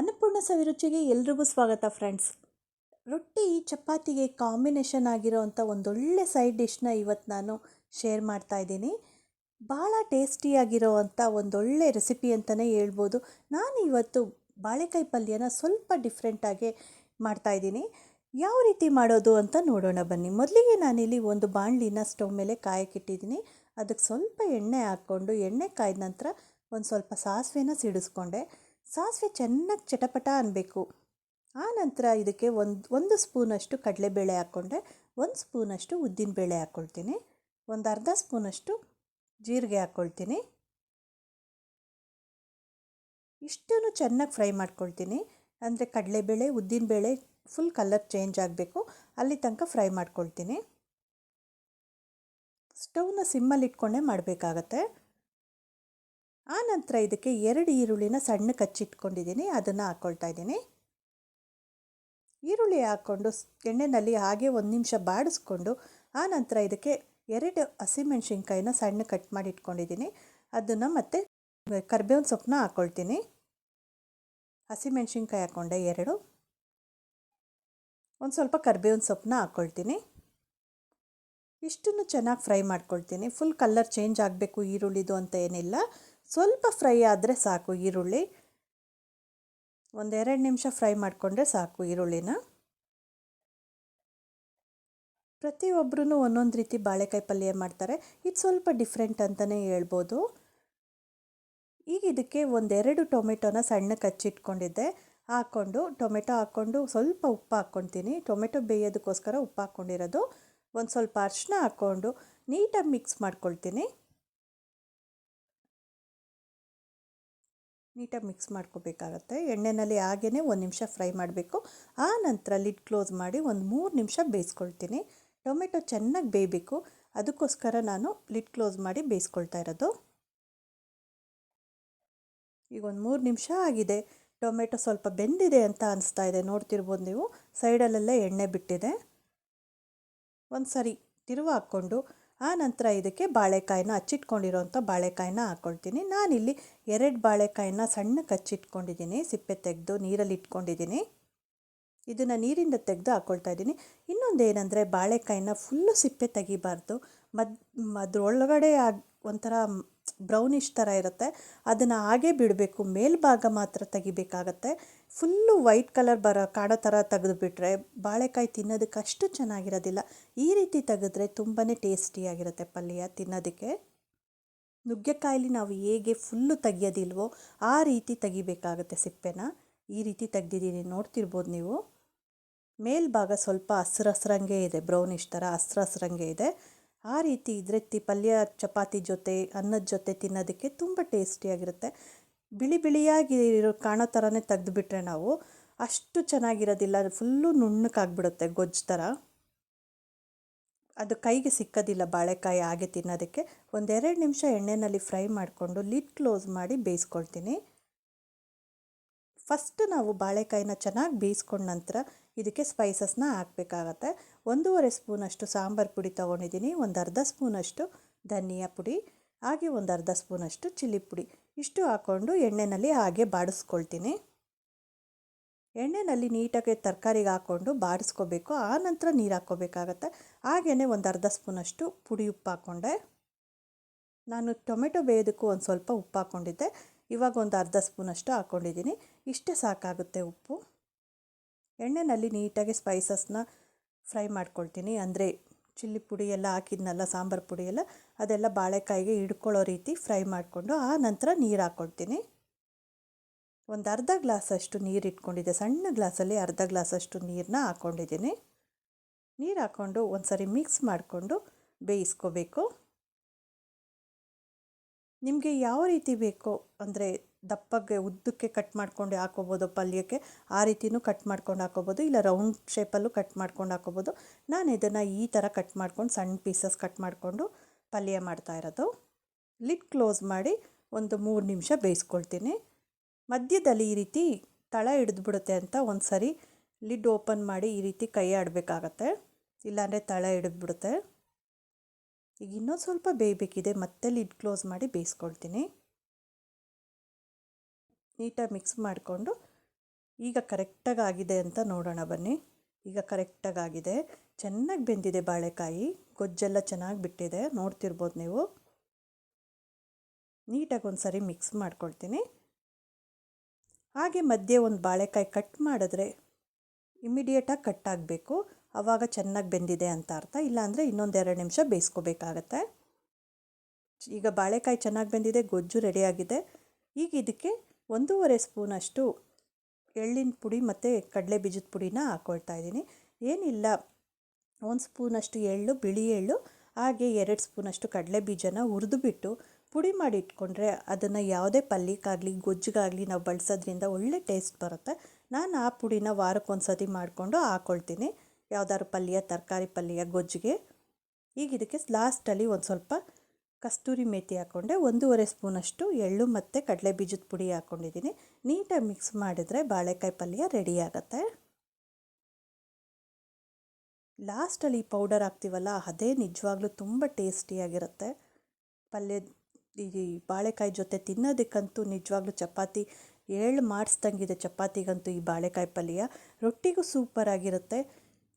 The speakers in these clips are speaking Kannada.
ಅನ್ನಪೂರ್ಣ ಸವಿರುಚಿಗೆ ಎಲ್ರಿಗೂ ಸ್ವಾಗತ ಫ್ರೆಂಡ್ಸ್. ರೊಟ್ಟಿ ಚಪಾತಿಗೆ ಕಾಂಬಿನೇಷನ್ ಆಗಿರೋವಂಥ ಒಂದೊಳ್ಳೆ ಸೈಡ್ ಡಿಶ್ನ ಇವತ್ತು ನಾನು ಶೇರ್ ಮಾಡ್ತಾ ಇದ್ದೀನಿ. ಭಾಳ ಟೇಸ್ಟಿಯಾಗಿರೋವಂಥ ಒಂದೊಳ್ಳೆ ರೆಸಿಪಿ ಅಂತಲೇ ಹೇಳ್ಬೋದು. ನಾನು ಇವತ್ತು ಬಾಳೆಕಾಯಿ ಪಲ್ಯನ ಸ್ವಲ್ಪ ಡಿಫ್ರೆಂಟಾಗಿ ಮಾಡ್ತಾ ಇದ್ದೀನಿ. ಯಾವ ರೀತಿ ಮಾಡೋದು ಅಂತ ನೋಡೋಣ ಬನ್ನಿ. ಮೊದಲಿಗೆ ನಾನಿಲ್ಲಿ ಒಂದು ಬಾಣಲಿನ ಸ್ಟವ್ ಮೇಲೆ ಕಾಯಕ್ಕಿಟ್ಟಿದ್ದೀನಿ ಅದಕ್ಕೆ ಸ್ವಲ್ಪ ಎಣ್ಣೆ ಹಾಕ್ಕೊಂಡು ಎಣ್ಣೆ ಕಾಯ್ದ ನಂತರ ಒಂದು ಸ್ವಲ್ಪ ಸಾಸಿವೆನ ಸಿಡಿಸ್ಕೊಂಡೆ. ಸಾಸಿವೆ ಚೆನ್ನಾಗಿ ಚಟಪಟ ಅನ್ನಬೇಕು ಆ ನಂತರ ಇದಕ್ಕೆ ಒಂದು ಒಂದು ಸ್ಪೂನಷ್ಟು ಕಡಲೆಬೇಳೆ ಹಾಕ್ಕೊಂಡೆ, ಒಂದು ಸ್ಪೂನಷ್ಟು ಉದ್ದಿನಬೇಳೆ ಹಾಕ್ಕೊಳ್ತೀನಿ, ಒಂದು ಅರ್ಧ ಸ್ಪೂನಷ್ಟು ಜೀರಿಗೆ ಹಾಕ್ಕೊಳ್ತೀನಿ. ಇಷ್ಟನ್ನು ಚೆನ್ನಾಗಿ ಫ್ರೈ ಮಾಡ್ಕೊಳ್ತೀನಿ, ಅಂದರೆ ಕಡಲೆಬೇಳೆ, ಉದ್ದಿನಬೇಳೆ ಫುಲ್ ಕಲರ್ ಚೇಂಜ್ ಆಗಬೇಕು, ಅಲ್ಲಿ ತನಕ ಫ್ರೈ ಮಾಡ್ಕೊಳ್ತೀನಿ. ಸ್ಟವ್ನ ಸಿಮ್ಮಲ್ಲಿ ಇಟ್ಕೊಂಡೇ ಮಾಡಬೇಕಾಗತ್ತೆ. ಆ ನಂತರ ಇದಕ್ಕೆ ಎರಡು ಈರುಳ್ಳಿನ ಸಣ್ಣ ಕಚ್ಚಿಟ್ಕೊಂಡಿದ್ದೀನಿ ಅದನ್ನು ಹಾಕ್ಕೊಳ್ತಾ ಇದ್ದೀನಿ. ಈರುಳ್ಳಿ ಹಾಕ್ಕೊಂಡು ಎಣ್ಣೆಯಲ್ಲಿ ಹಾಗೆ ಒಂದು ನಿಮಿಷ ಬಾಡಿಸ್ಕೊಂಡು ಆ ನಂತರ ಇದಕ್ಕೆ ಎರಡು ಹಸಿಮೆಣ್ಸಿನ್ಕಾಯಿನ ಸಣ್ಣ ಕಟ್ ಮಾಡಿ ಇಟ್ಕೊಂಡಿದ್ದೀನಿ. ಅದನ್ನು ಮತ್ತೆ ಕರ್ಬೇವಿನ ಸೊಪ್ಪನ್ನ ಹಾಕ್ಕೊಳ್ತೀನಿ ಹಸಿಮೆಣ್ಸಿನ್ಕಾಯಿ ಹಾಕ್ಕೊಂಡೆ ಎರಡು. ಒಂದು ಸ್ವಲ್ಪ ಕರ್ಬೇವಿನ ಸೊಪ್ಪನ್ನ ಹಾಕ್ಕೊಳ್ತೀನಿ ಇಷ್ಟನ್ನು ಚೆನ್ನಾಗಿ ಫ್ರೈ ಮಾಡ್ಕೊಳ್ತೀನಿ. ಫುಲ್ ಕಲರ್ ಚೇಂಜ್ ಆಗಬೇಕು ಈರುಳ್ಳಿದು ಅಂತ ಏನಿಲ್ಲ. ಸ್ವಲ್ಪ ಫ್ರೈ ಆದರೆ ಸಾಕು ಈರುಳ್ಳಿ. ಒಂದೆರಡು ನಿಮಿಷ ಫ್ರೈ ಮಾಡಿಕೊಂಡ್ರೆ ಸಾಕು ಈರುಳ್ಳಿನ. ಪ್ರತಿಯೊಬ್ಬರೂ ಒಂದೊಂದು ರೀತಿ ಬಾಳೆಕಾಯಿ ಪಲ್ಯ ಮಾಡ್ತಾರೆ. ಇದು ಸ್ವಲ್ಪ ಡಿಫ್ರೆಂಟ್ ಅಂತಲೇ ಹೇಳ್ಬೋದು. ಈಗ ಇದಕ್ಕೆ ಒಂದೆರಡು ಟೊಮೆಟೊನ ಸಣ್ಣ ಕಚ್ಚಿಟ್ಕೊಂಡಿದ್ದೆ ಹಾಕ್ಕೊಂಡು ಟೊಮೆಟೊ ಹಾಕ್ಕೊಂಡು ಸ್ವಲ್ಪ ಉಪ್ಪು ಹಾಕ್ಕೊಳ್ತೀನಿ ಟೊಮೆಟೊ ಬೇಯೋದಕ್ಕೋಸ್ಕರ ಉಪ್ಪು ಹಾಕ್ಕೊಂಡಿರೋದು. ಒಂದು ಸ್ವಲ್ಪ ಅರಿಶಿನ ಹಾಕ್ಕೊಂಡು ನೀಟಾಗಿ ಮಿಕ್ಸ್ ಮಾಡ್ಕೊಳ್ತೀನಿ. ನೀಟಾಗಿ ಮಿಕ್ಸ್ ಮಾಡ್ಕೋಬೇಕಾಗತ್ತೆ. ಎಣ್ಣೆಯಲ್ಲಿ ಹಾಗೇ ಒಂದು ನಿಮಿಷ ಫ್ರೈ ಮಾಡಬೇಕು. ಆ ನಂತರ ಲಿಡ್ ಕ್ಲೋಸ್ ಮಾಡಿ ಒಂದು ಮೂರು ನಿಮಿಷ ಬೇಯಿಸ್ಕೊಳ್ತೀನಿ. ಟೊಮೆಟೊ ಚೆನ್ನಾಗಿ ಬೇಯಬೇಕು. ಅದಕ್ಕೋಸ್ಕರ ನಾನು ಲಿಡ್ ಕ್ಲೋಸ್ ಮಾಡಿ ಬೇಯಿಸ್ಕೊಳ್ತಾ ಇರೋದು. ಈಗ ಒಂದು ಮೂರು ನಿಮಿಷ ಆಗಿದೆ. ಟೊಮೆಟೊ ಸ್ವಲ್ಪ ಬೆಂದಿದೆ ಅಂತ ಅನಿಸ್ತಾ ಇದೆ. ನೋಡ್ತಿರ್ಬೋದು ನೀವು. ಸೈಡಲ್ಲೆಲ್ಲ ಎಣ್ಣೆ ಬಿಟ್ಟಿದೆ. ಒಂದು ಸರಿ ತಿರುವ ಹಾಕ್ಕೊಂಡು ಆ ನಂತರ ಇದಕ್ಕೆ ಬಾಳೆಕಾಯಿನ ಹಚ್ಚಿಟ್ಕೊಂಡಿರೋಂಥ ಬಾಳೆಕಾಯಿನ ಹಾಕ್ಕೊಳ್ತೀನಿ ನಾನಿಲ್ಲಿ ಎರಡು ಬಾಳೆಕಾಯಿನ ಸಣ್ಣಕ್ಕೆ ಹಚ್ಚಿಟ್ಕೊಂಡಿದ್ದೀನಿ ಸಿಪ್ಪೆ ತೆಗೆದು ನೀರಲ್ಲಿ ಇಟ್ಕೊಂಡಿದ್ದೀನಿ. ಇದನ್ನು ನೀರಿಂದ ತೆಗೆದು ಹಾಕ್ಕೊಳ್ತಾ ಇದ್ದೀನಿ. ಇನ್ನೊಂದು ಏನಂದರೆ ಬಾಳೆಕಾಯಿನ ಫುಲ್ಲು ಸಿಪ್ಪೆ ತೆಗಿಬಾರ್ದು. ಮದ್ ಅದ್ರೊಳಗಡೆ ಒಂಥರ ಬ್ರೌನಿಶ್ ಥರ ಇರುತ್ತೆ. ಅದನ್ನು ಹಾಗೇ ಬಿಡಬೇಕು. ಮೇಲ್ಭಾಗ ಮಾತ್ರ ತೆಗಿಬೇಕಾಗತ್ತೆ. ಫುಲ್ಲು ವೈಟ್ ಕಲರ್ ಬರೋ ಕಾಡೋ ಥರ ತೆಗೆದುಬಿಟ್ರೆ ಬಾಳೆಕಾಯಿ ತಿನ್ನೋದಕ್ಕೆ ಅಷ್ಟು ಚೆನ್ನಾಗಿರೋದಿಲ್ಲ. ಈ ರೀತಿ ತೆಗೆದ್ರೆ ತುಂಬಾ ಟೇಸ್ಟಿಯಾಗಿರುತ್ತೆ ಪಲ್ಯ ತಿನ್ನೋದಕ್ಕೆ. ನುಗ್ಗೆಕಾಯಲ್ಲಿ ನಾವು ಹೇಗೆ ಫುಲ್ಲು ತೆಗಿಯೋದಿಲ್ವೋ ಆ ರೀತಿ ತೆಗಿಬೇಕಾಗತ್ತೆ ಸಿಪ್ಪೆನ. ಈ ರೀತಿ ತೆಗ್ದಿದ್ದೀನಿ. ನೋಡ್ತಿರ್ಬೋದು ನೀವು. ಮೇಲ್ಭಾಗ ಸ್ವಲ್ಪ ಹಸ್ರು ಹಸ್ರಂಗೆ ಇದೆ. ಬ್ರೌನಿಶ್ ಥರ ಹಸ್ರು ಹಸ್ರಂಗೆ ಇದೆ. ಆ ರೀತಿ ಇದ್ರೆ ತಿ ಪಲ್ಯ ಚಪಾತಿ ಜೊತೆ, ಅನ್ನದ ಜೊತೆ ತಿನ್ನೋದಕ್ಕೆ ತುಂಬ ಟೇಸ್ಟಿಯಾಗಿರುತ್ತೆ. ಬಿಳಿ ಬಿಳಿಯಾಗಿ ಇರೋ ಕಾಣೋ ಥರನೇ ತೆಗೆದುಬಿಟ್ರೆ ನಾವು ಅಷ್ಟು ಚೆನ್ನಾಗಿರೋದಿಲ್ಲ, ಫುಲ್ಲು ನುಣ್ಣಕ್ಕಾಗ್ಬಿಡುತ್ತೆ ಗೊಜ್ಜು ಥರ. ಅದು ಕೈಗೆ ಸಿಕ್ಕೋದಿಲ್ಲ ಬಾಳೆಕಾಯಿ ಹಾಗೆ ತಿನ್ನೋದಕ್ಕೆ. ಒಂದೆರಡು ನಿಮಿಷ ಎಣ್ಣೆಯಲ್ಲಿ ಫ್ರೈ ಮಾಡಿಕೊಂಡು ಲಿಡ್ ಕ್ಲೋಸ್ ಮಾಡಿ ಬೇಯಿಸ್ಕೊಳ್ತೀನಿ. ಫಸ್ಟ್ ನಾವು ಬಾಳೆಕಾಯಿನ ಚೆನ್ನಾಗಿ ಬೇಯಿಸ್ಕೊಂಡ ನಂತರ ಇದಕ್ಕೆ ಸ್ಪೈಸಸ್ನ ಹಾಕಬೇಕಾಗತ್ತೆ. ಒಂದೂವರೆ ಸ್ಪೂನಷ್ಟು ಸಾಂಬಾರು ಪುಡಿ ತೊಗೊಂಡಿದ್ದೀನಿ, ಒಂದು ಅರ್ಧ ಸ್ಪೂನಷ್ಟು ಧನಿಯಾ ಪುಡಿ, ಹಾಗೆ ಒಂದು ಅರ್ಧ ಸ್ಪೂನಷ್ಟು ಚಿಲ್ಲಿ ಪುಡಿ. ಇಷ್ಟು ಹಾಕ್ಕೊಂಡು ಎಣ್ಣೆಯಲ್ಲಿ ಹಾಗೆ ಬಾಡಿಸ್ಕೊಳ್ತೀನಿ. ಎಣ್ಣೆಯಲ್ಲಿ ನೀಟಾಗಿ ತರಕಾರಿಗೆ ಹಾಕ್ಕೊಂಡು ಬಾಡಿಸ್ಕೋಬೇಕು. ಆ ನಂತರ ನೀರು ಹಾಕ್ಕೋಬೇಕಾಗತ್ತೆ. ಹಾಗೆಯೇ ಒಂದು ಅರ್ಧ ಸ್ಪೂನಷ್ಟು ಪುಡಿ ಉಪ್ಪು ಹಾಕ್ಕೊಂಡೆ ನಾನು ಟೊಮೆಟೊ ಬೇಯೋದಕ್ಕೂ ಒಂದು ಸ್ವಲ್ಪ ಉಪ್ಪು ಹಾಕ್ಕೊಂಡಿದ್ದೆ ಇವಾಗ ಒಂದು ಅರ್ಧ ಸ್ಪೂನಷ್ಟು ಹಾಕ್ಕೊಂಡಿದ್ದೀನಿ ಇಷ್ಟೇ ಸಾಕಾಗುತ್ತೆ ಉಪ್ಪು. ಎಣ್ಣೆಯಲ್ಲಿ ನೀಟಾಗಿ ಸ್ಪೈಸಸ್ನ ಫ್ರೈ ಮಾಡ್ಕೊಳ್ತೀನಿ. ಅಂದರೆ ಚಿಲ್ಲಿ ಪುಡಿ ಎಲ್ಲ ಹಾಕಿದ್ನಲ್ಲ, ಸಾಂಬಾರು ಪುಡಿ ಎಲ್ಲ, ಅದೆಲ್ಲ ಬಾಳೆಕಾಯಿಗೆ ಹಿಡ್ಕೊಳ್ಳೋ ರೀತಿ ಫ್ರೈ ಮಾಡಿಕೊಂಡು ಆ ನಂತರ ನೀರು ಹಾಕ್ಕೊಳ್ತೀನಿ ಒಂದು ಅರ್ಧ ಗ್ಲಾಸಷ್ಟು ನೀರು ಇಟ್ಕೊಂಡಿದ್ದೆ. ಸಣ್ಣ ಗ್ಲಾಸಲ್ಲಿ ಅರ್ಧ ಗ್ಲಾಸಷ್ಟು ನೀರನ್ನ ಹಾಕ್ಕೊಂಡಿದ್ದೀನಿ ನೀರು ಹಾಕ್ಕೊಂಡು ಒಂದು ಸರಿ ಮಿಕ್ಸ್ ಮಾಡಿಕೊಂಡು ಬೇಯಿಸ್ಕೋಬೇಕು. ನಿಮಗೆ ಯಾವ ರೀತಿ ಬೇಕೋ, ಅಂದರೆ ದಪ್ಪಗೆ ಉದ್ದಕ್ಕೆ ಕಟ್ ಮಾಡ್ಕೊಂಡು ಹಾಕೋಬೋದು, ಪಲ್ಯಕ್ಕೆ ಆ ರೀತಿಯೂ ಕಟ್ ಮಾಡ್ಕೊಂಡು ಹಾಕೋಬೋದು, ಇಲ್ಲ ರೌಂಡ್ ಶೇಪಲ್ಲೂ ಕಟ್ ಮಾಡ್ಕೊಂಡು ಹಾಕೋಬೋದು. ನಾನು ಇದನ್ನು ಈ ಥರ ಕಟ್ ಮಾಡ್ಕೊಂಡು ಸಣ್ಣ ಪೀಸಸ್ ಕಟ್ ಮಾಡಿಕೊಂಡು ಪಲ್ಯ ಮಾಡ್ತಾ ಇರೋದು. ಲಿಡ್ ಕ್ಲೋಸ್ ಮಾಡಿ ಒಂದು ಮೂರು ನಿಮಿಷ ಬೇಯಿಸ್ಕೊಳ್ತೀನಿ. ಮಧ್ಯದಲ್ಲಿ ಈ ರೀತಿ ತಳ ಹಿಡಿದ್ಬಿಡುತ್ತೆ ಅಂತ ಒಂದು ಸರಿ ಲಿಡ್ ಓಪನ್ ಮಾಡಿ ಈ ರೀತಿ ಕೈ ಆಡಬೇಕಾಗತ್ತೆ. ಇಲ್ಲಾಂದರೆ ತಳ ಹಿಡಿದ್ಬಿಡುತ್ತೆ. ಈಗ ಇನ್ನೊಂದು ಸ್ವಲ್ಪ ಬೇಯಬೇಕಿದೆ, ಮತ್ತೆ ಲಿಡ್ ಕ್ಲೋಸ್ ಮಾಡಿ ಬೇಯಿಸ್ಕೊಳ್ತೀನಿ. ನೀಟಾಗಿ ಮಿಕ್ಸ್ ಮಾಡಿಕೊಂಡು ಈಗ ಕರೆಕ್ಟಾಗಿ ಆಗಿದೆ ಅಂತ ನೋಡೋಣ ಬನ್ನಿ. ಈಗ ಕರೆಕ್ಟಾಗಿ ಆಗಿದೆ. ಚೆನ್ನಾಗಿ ಬೆಂದಿದೆ ಬಾಳೆಕಾಯಿ. ಗೊಜ್ಜೆಲ್ಲ ಚೆನ್ನಾಗಿ ಬಿಟ್ಟಿದೆ. ನೋಡ್ತಿರ್ಬೋದು ನೀವು. ನೀಟಾಗಿ ಒಂದು ಸರಿ ಮಿಕ್ಸ್ ಮಾಡ್ಕೊಳ್ತೀನಿ. ಹಾಗೆ ಮಧ್ಯೆ ಒಂದು ಬಾಳೆಕಾಯಿ ಕಟ್ ಮಾಡಿದ್ರೆ ಇಮಿಡಿಯೇಟಾಗಿ ಕಟ್ ಆಗಬೇಕು. ಆವಾಗ ಚೆನ್ನಾಗಿ ಬೆಂದಿದೆ ಅಂತ ಅರ್ಥ. ಇಲ್ಲಾಂದರೆ ಇನ್ನೊಂದೆರಡು ನಿಮಿಷ ಬೇಯಿಸ್ಕೋಬೇಕಾಗತ್ತೆ. ಈಗ ಬಾಳೆಕಾಯಿ ಚೆನ್ನಾಗಿ ಬೆಂದಿದೆ, ಗೊಜ್ಜು ರೆಡಿಯಾಗಿದೆ ಈಗ ಇದಕ್ಕೆ ಒಂದೂವರೆ ಸ್ಪೂನಷ್ಟು ಎಳ್ಳಿನ ಪುಡಿ ಮತ್ತು ಕಡಲೆ ಬೀಜದ ಪುಡಿನ ಹಾಕ್ಕೊಳ್ತಾ ಇದ್ದೀನಿ. ಏನಿಲ್ಲ, ಒಂದು ಸ್ಪೂನಷ್ಟು ಎಳ್ಳು, ಬಿಳಿ ಎಳ್ಳು, ಹಾಗೆ ಎರಡು ಸ್ಪೂನಷ್ಟು ಕಡಲೆ ಬೀಜನ ಹುರಿದುಬಿಟ್ಟು ಪುಡಿ ಮಾಡಿ ಇಟ್ಕೊಂಡ್ರೆ ಅದನ್ನು ಯಾವುದೇ ಪಲ್ಯಕ್ಕಾಗಲಿ ಗೊಜ್ಜಿಗಾಗಲಿ ನಾವು ಬಳಸೋದ್ರಿಂದ ಒಳ್ಳೆ ಟೇಸ್ಟ್ ಬರುತ್ತೆ. ನಾನು ಆ ಪುಡಿನ ವಾರಕ್ಕೊಂದು ಸತಿ ಮಾಡಿಕೊಂಡು ಹಾಕ್ಕೊಳ್ತೀನಿ ಯಾವ್ದಾದ್ರು ಪಲ್ಯ ತರಕಾರಿ ಪಲ್ಯ ಗೊಜ್ಜಿಗೆ. ಈಗ ಇದಕ್ಕೆ ಲಾಸ್ಟಲ್ಲಿ ಒಂದು ಸ್ವಲ್ಪ ಕಸ್ತೂರಿ ಮೇಥಿ ಹಾಕ್ಕೊಂಡೆ ಒಂದೂವರೆ ಸ್ಪೂನಷ್ಟು ಎಳ್ಳು ಮತ್ತು ಕಡಲೆ ಬೀಜದ ಪುಡಿ ಹಾಕ್ಕೊಂಡಿದ್ದೀನಿ ನೀಟಾಗಿ ಮಿಕ್ಸ್ ಮಾಡಿದರೆ ಬಾಳೆಕಾಯಿ ಪಲ್ಯ ರೆಡಿ ಆಗುತ್ತೆ. ಲಾಸ್ಟಲ್ಲಿ ಪೌಡರ್ ಹಾಕ್ತೀವಲ್ಲ, ಅದೇ ನಿಜವಾಗ್ಲೂ ತುಂಬ ಟೇಸ್ಟಿಯಾಗಿರುತ್ತೆ ಪಲ್ಯ ಈ ಬಾಳೆಕಾಯಿ ಜೊತೆ ತಿನ್ನೋದಕ್ಕಂತೂ ನಿಜವಾಗ್ಲೂ ಚಪಾತಿ, ಏಳು ಮಾಡಿಸ್ದಂಗಿದೆ ಚಪಾತಿಗಂತೂ ಈ ಬಾಳೆಕಾಯಿ ಪಲ್ಯ. ರೊಟ್ಟಿಗೂ ಸೂಪರಾಗಿರುತ್ತೆ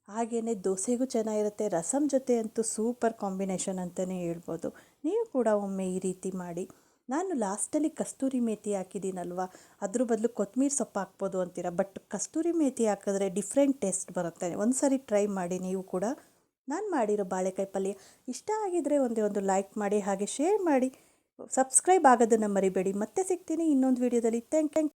ಹಾಗೆಯೇ ದೋಸೆಗೂ ಚೆನ್ನಾಗಿರುತ್ತೆ ರಸಮ್ ಜೊತೆ ಅಂತೂ ಸೂಪರ್ ಕಾಂಬಿನೇಷನ್ ಅಂತಲೇ ಹೇಳ್ಬೋದು. ನೀವು ಕೂಡ ಒಮ್ಮೆ ಈ ರೀತಿ ಮಾಡಿ. ನಾನು ಲಾಸ್ಟಲ್ಲಿ ಕಸ್ತೂರಿ ಮೇತಿ ಹಾಕಿದ್ದೀನಲ್ವ? ಅದ್ರ ಬದಲು ಕೊತ್ತಂಬರಿ ಸೊಪ್ಪು ಹಾಕ್ಬೋದು ಅಂತೀರ? ಬಟ್ ಕಸ್ತೂರಿ ಮೇತಿ ಹಾಕಿದ್ರೆ ಡಿಫ್ರೆಂಟ್ ಟೇಸ್ಟ್ ಬರುತ್ತೆ. ಒಂದು ಸಾರಿ ಟ್ರೈ ಮಾಡಿ ನೀವು ಕೂಡ. ನಾನು ಮಾಡಿರೋ ಬಾಳೆಕಾಯಿ ಪಲ್ಯ ಇಷ್ಟ ಆಗಿದರೆ ಒಂದೇ ಒಂದು ಲೈಕ್ ಮಾಡಿ ಹಾಗೆ ಶೇರ್ ಮಾಡಿ. ಸಬ್ಸ್ಕ್ರೈಬ್ ಆಗೋದನ್ನು ಮರಿಬೇಡಿ. ಮತ್ತೆ ಸಿಗ್ತೀನಿ ಇನ್ನೊಂದು ವೀಡಿಯೋದಲ್ಲಿ. Thank thank